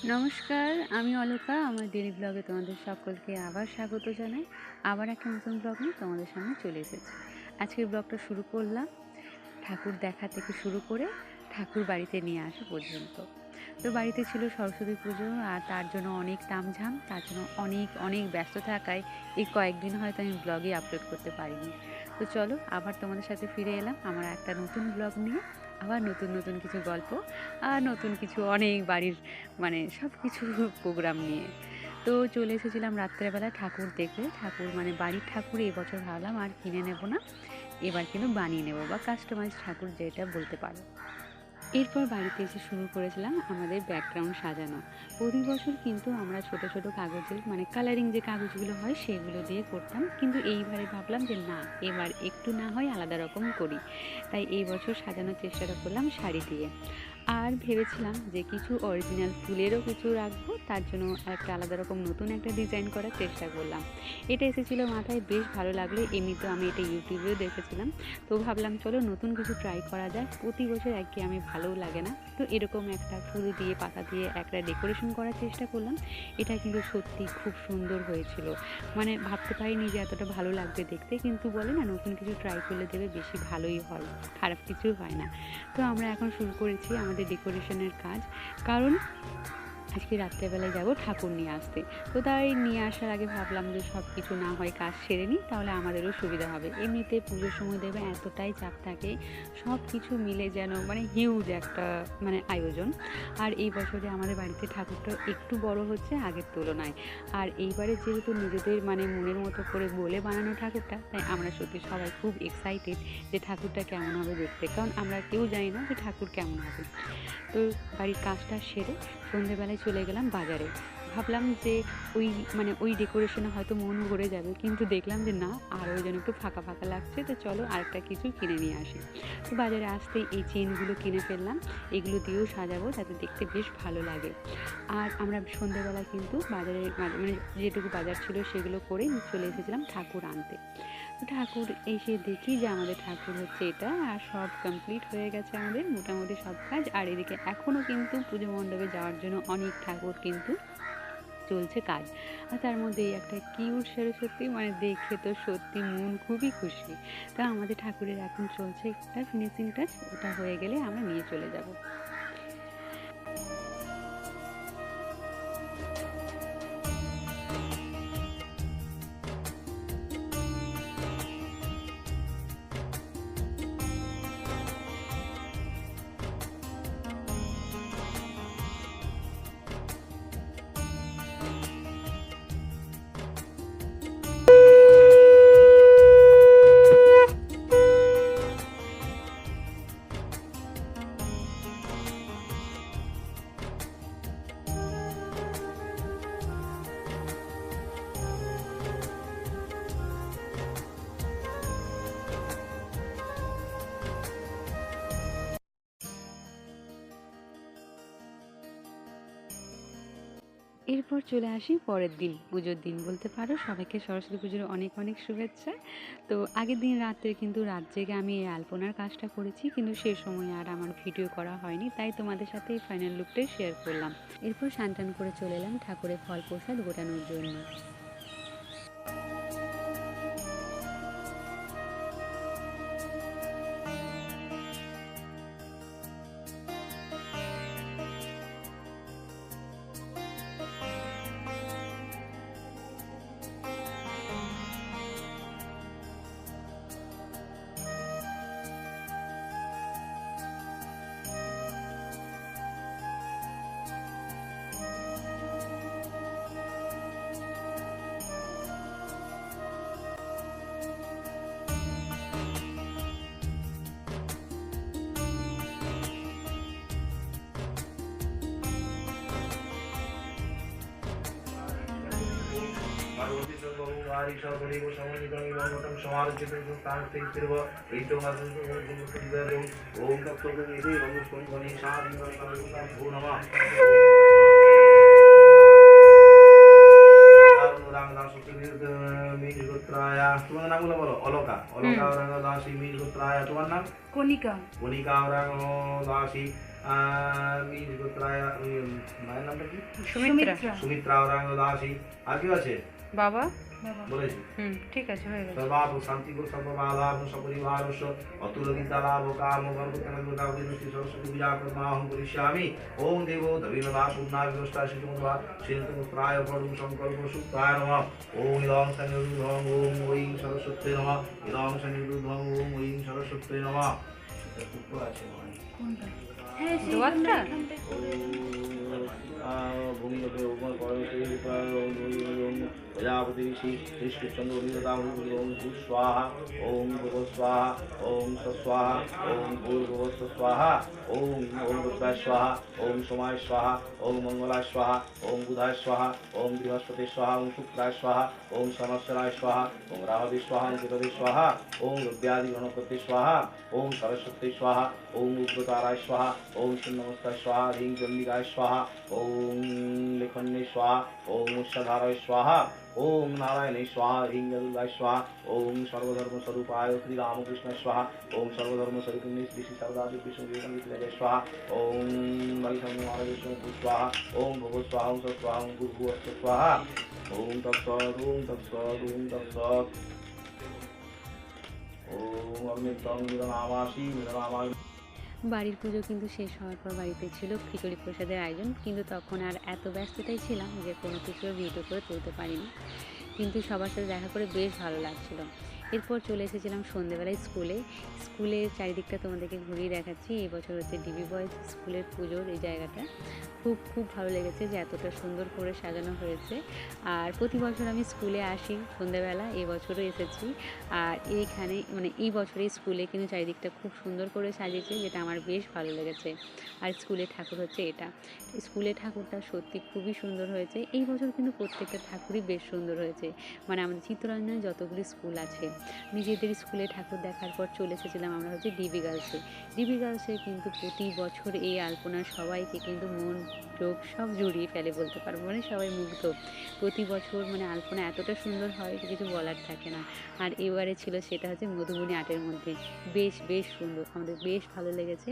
নমস্কার, আমি অলকা, আমার ডেলি ব্লগে তোমাদের সকলকে আবার স্বাগত জানাই। আবার একটা নতুন ব্লগ নিয়ে তোমাদের সামনে চলে এসেছি। আজকের ব্লগটা শুরু করলাম ঠাকুর দেখা থেকে শুরু করে ঠাকুর বাড়িতে নিয়ে আসা পর্যন্ত। তো বাড়িতে ছিল সরস্বতী পুজো আর তার জন্য অনেক তামঝাম, তার জন্য অনেক অনেক ব্যস্ত থাকায় এই কয়েকদিন হয়তো আমি ব্লগে আপলোড করতে পারিনি। তো চলো আবার তোমাদের সাথে ফিরে এলাম আমার একটা নতুন ব্লগ নিয়ে। আবার নতুন নতুন কিছু গল্প, আর নতুন কিছু অনেক বাড়ির মানে সব কিছু প্রোগ্রাম নিয়ে। তো চলে এসেছিলাম রাত্রেবেলা ঠাকুর দেখে ঠাকুর মানে বাড়ির ঠাকুর এবছর ভাবলাম আর কিনে নেব না। এবার কিন্তু বানিয়ে নেব বা কাস্টমাইজ ঠাকুর যেটা বলতে পারো। এরপর বাড়িতে এসে শুরু করেছিলাম আমাদের ব্যাকগ্রাউন্ড সাজানো। প্রতি বছর কিন্তু আমরা ছোট ছোট কাগজের মানে কালারিং যে কাগজগুলো হয়, সেগুলো দিয়ে করতাম। কিন্তু এইবারে ভাবলাম যে না, এবার একটু না হয় আলাদা রকম করি। তাই এই বছর সাজানোর চেষ্টাটা করলাম শাড়ি দিয়ে। আর ভেবেছিলাম যে কিছু অরিজিনাল ফুলেরও কিছু রাখব, তার জন্য একটা আলাদা রকম নতুন একটা ডিজাইন করার চেষ্টা করলাম। এটা এসেছিল মাথায়, বেশ ভালো লাগল। এমনিতেও আমি এটা ইউটিউবেও দেখেছিলাম। তো ভাবলাম, চলো নতুন কিছু ট্রাই করা যায় প্রতি বছর একই আমি ভালোও লাগে না। তো এরকম একটা ফুল দিয়ে, পাতা দিয়ে একটা ডেকোরেশন করার চেষ্টা করলাম। এটা কিন্তু সত্যি খুব সুন্দর হয়েছিল। মানে ভাবতে পারিনি যে এতটা ভালো লাগবে দেখতে, কিন্তু বলে না, নতুন কিছু ট্রাই করলে দেবে, বেশি ভালোই হয়। খারাপ কিছু হয় না। তো আমরা এখন শুরু করেছি। আমাদের ডেকোরেশনের কাজ। কারণ আজকে রাত্রেবেলায় যাব ঠাকুর নিয়ে আসতে। তো তাই নিয়ে আসার আগে ভাবলাম যে সব কিছু না হয় কাজ সেরে নিই, তাহলে আমাদেরও সুবিধা হবে। এমনিতে পুজোর সময় দেবে, এতটাই চাপ থাকে সব কিছু মিলে যেন মানে হিউজ একটা মানে আয়োজন। আর এই বছরে আমাদের বাড়িতে ঠাকুরটা একটু বড় হচ্ছে আগের তুলনায়। আর এইবারে যেহেতু নিজেদের মানে মনের মতো করে বলে বানানো ঠাকুরটা, তাই আমরা সত্যি সবাই খুব এক্সাইটেড যে ঠাকুরটা কেমন হবে দেখতে। কারণ আমরা কেউ জানি না যে ঠাকুর কেমন হবে। তো বাড়ির কাজটা সেরে সন্ধেবেলায় চলে গেলাম বাজারে। ভাবলাম যে ওই মানে ওই ডেকোরেশনে হয়তো মন ভরে যাবে, কিন্তু দেখলাম যে না, আরও যেন একটু ফাঁকা ফাঁকা লাগছে, তো চলো আরেকটা কিছু কিনে নিয়ে আসি। তো বাজারে আসতেই এই চেনগুলো কিনে ফেললাম, এগুলো দিয়েও সাজাবো, যাতে দেখতে বেশ ভালো লাগে। আর আমরা সন্ধেবেলা কিন্তু বাজারে মানে যেটুকু বাজার ছিল সেগুলো করে চলে এসেছিলাম ঠাকুর আনতে। ঠাকুর এসে দেখি যে আমাদের ঠাকুর হচ্ছে এটা, আর সব কমপ্লিট হয়ে গেছে আমাদের, মোটামুটি সব কাজ। আর এদিকে এখনও কিন্তু পুজো মণ্ডপে যাওয়ার জন্য অনেক ঠাকুর কিন্তু চলছে কাজ। আর তার মধ্যে একটা কিউট সরস্বতী মানে দেখে তো সত্যি মন খুবই খুশি। তা আমাদের ঠাকুরের এখন চলছে একটা ফিনিশিং টাচ ওটা হয়ে গেলে আমরা নিয়ে চলে যাব। এরপর চলে আসি পরের দিন পুজোর দিন বলতে পারো। সবাইকে সরস্বতী পুজোর অনেক অনেক শুভেচ্ছা। তো আগের দিন রাত্রে কিন্তু রাত জেগে আমি এই আলপনার কাজটা করেছি কিন্তু সে সময় আর আমার ভিডিও করা হয়নি, তাই তোমাদের সাথে এই ফাইনাল লুকটাই শেয়ার করলাম। এরপর সান করে চলে এলাম ঠাকুরের ফল প্রসাদ গোটানোর জন্য। গণে সারিং ভূ নমঃ তোমার নামগুলো বলো অলকা। অলকা ওরাঙ্গ দাসী গোত্রায়। তোমার নাম? কণিকা। কণিকা ওরাঙ্গ দাসী আহ, বীজগোত্রায় উম, মায়ের নামটা কি? সুমিত্রা। সুমিত্রা ওরাঙ্গ দাসী। আর কি আছে? বাবা। বলেছি ঠিক আছে হয়ে গেছে সর্বাপ শান্তি সর্ববালাভ সপরিবার অতুল বিদ্যালাভ কাম গর্ভতন সরস্বতী পূজা কর্মাহং করিষ্যামি ওম দেবো দবিনদা পূর্ণা শিলতুমুত্রায় পরম সংকল্প সুপ্তায় নমঃ ওম ইদং সনিরুদ্ধং ওম ওইং সরস্বতী নমঃ ইদং সনিরুদ্ধং ওম ওইং সরস্বতী নমঃ আছে মনে হয়। प्रजापति श्री कृष्णचंद्रों स्वाहा ओम भुव स्वाहा ओम सस्वाहा ओम भूर्भुव स्वाहा ओम ओम स्वाहा ओम सोमाय स्वाहा ओम मंगला स्वाहा ओम बुधाय स्वाहा ओम बृहस्पति स्वाहा ओम शुक्राय स्वाहा ओम समस्राय स्वाहा ओम राहवि स्वाहा ओम गुरु स्वाहा ओम रुद्यादि गणपति स्वाहा ओम सरस्वती स्वाहा ओम उग्रताराय स्वाहा ओम श्री स्वाहा ह्रीं चंडिकाय स्वाहा ओम लिखन्य स्वाहा ओम उषधाराय स्वाहा ओम नारायण स्वाह ह्रीं गरुदाय स्वाहा ओम सर्वधर्म स्वरूप स्वरूपाय श्री रामकृष्ण स्वाह ओम सर्वधर्म स्वरूप श्री सरदार कृष्ण विवेकानंद जय स्वाहा ओम वैष्णव महाराज स्वाहा ओम भगव स्वाह ओम सत ओम गुरु स्वाह ओम तत्सद ओम तत्सद ओम तत्सद ओम अमृतम मिलनामासी मिलनामा বাড়ির পুজো কিন্তু শেষ হওয়ার পর বাড়িতে ছিল খিচুড়ি প্রসাদের আয়োজন, কিন্তু তখন আর এত ব্যস্ততাই ছিলাম যে কোনো কিছু ভিডিও করে তুলতে পারিনি। কিন্তু সবার সাথে দেখা করে বেশ ভালো লাগছিল। এরপর চলে এসেছিলাম সন্ধেবেলায় স্কুলে। স্কুলের চারিদিকটা তোমাদেরকে ঘুরিয়ে দেখাচ্ছি। এই বছর হচ্ছে ডিবি বয়েজ স্কুলের পুজোর এই জায়গাটা। খুব খুব ভালো লেগেছে যে এতটা সুন্দর করে সাজানো হয়েছে। আর প্রতি বছর আমি স্কুলে আসি সন্ধেবেলা, এই বছরও এসেছি। আর এইখানে মানে এই বছরে স্কুলে কিন্তু চারিদিকটা খুব সুন্দর করে সাজিয়েছে, যেটা আমার বেশ ভালো লেগেছে। আর স্কুলের ঠাকুর হচ্ছে এটা। স্কুলের ঠাকুরটা সত্যি খুবই সুন্দর হয়েছে। এই বছর কিন্তু প্রত্যেকটা ঠাকুরই বেশ সুন্দর হয়েছে। মানে আমাদের চিত্তরঞ্জনে যতগুলি স্কুল আছে নিজেদের স্কুলে ঠাকুর দেখার পর চলে এসেছিলাম আমরা হচ্ছে ডিবি গার্লসে ডিবি গার্লসে কিন্তু প্রতি বছর এই আলপনা সবাইকে কিন্তু মন, চোখ সব জুড়িয়ে ফেলে বলতে পারব মানে সবাই মুগ্ধ। প্রতি বছর মানে আলপনা এতটা সুন্দর হয় কিছু বলার থাকে না। আর এবারে ছিল সেটা হচ্ছে মধুবনী আর্টের মধ্যে। বেশ বেশ সুন্দর, আমাদের বেশ ভালো লেগেছে।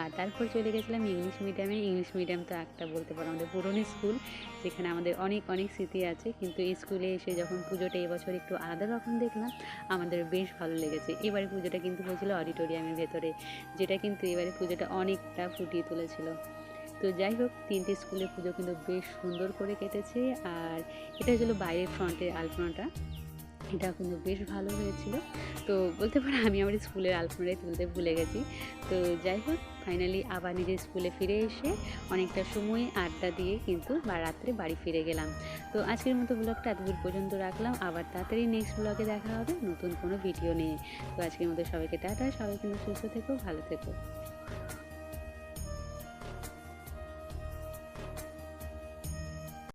আর তারপর চলে গেছিলাম ইংলিশ মিডিয়ামে ইংলিশ মিডিয়াম তো একটা বলতে পারো, আমাদের পুরনো স্কুল, যেখানে আমাদের অনেক অনেক স্মৃতি আছে। কিন্তু স্কুলে এসে যখন পুজোটা এবছর একটু আলাদা রকম দেখলাম আমাদের বেশ ভালো লেগেছে। এবারে পুজোটা কিন্তু হয়েছিল অডিটোরিয়ামের ভেতরে, যেটা কিন্তু এবারে পুজোটা অনেকটা ফুটিয়ে তুলেছিল। তো যাই হোক, তিনটে স্কুলের পুজো কিন্তু বেশ সুন্দর করে কেটেছে, আর এটা হলো বাইরের ফ্রন্টের আলপনাটা। এটা কিন্তু বেশ ভালো হয়েছিল। তো বলতে পারো, আমি আমার স্কুলের আলপনাটাই তুলতে ভুলে গেছি। তো যাই হোক ফাইনালি আবার নিজের স্কুলে ফিরে এসে অনেকটা সময়, আড্ডা দিয়ে কিন্তু বা রাত্রে বাড়ি ফিরে গেলাম। তো আজকের মতো ব্লগটা এতদূর পর্যন্ত রাখলাম। আবার তাড়াতাড়ি নেক্সট ব্লগে দেখা হবে নতুন কোনো ভিডিও নিয়ে। তো আজকের মতো সবাইকে টাটা। সবাই কিন্তু সুস্থ থেকো, ভালো থেকো।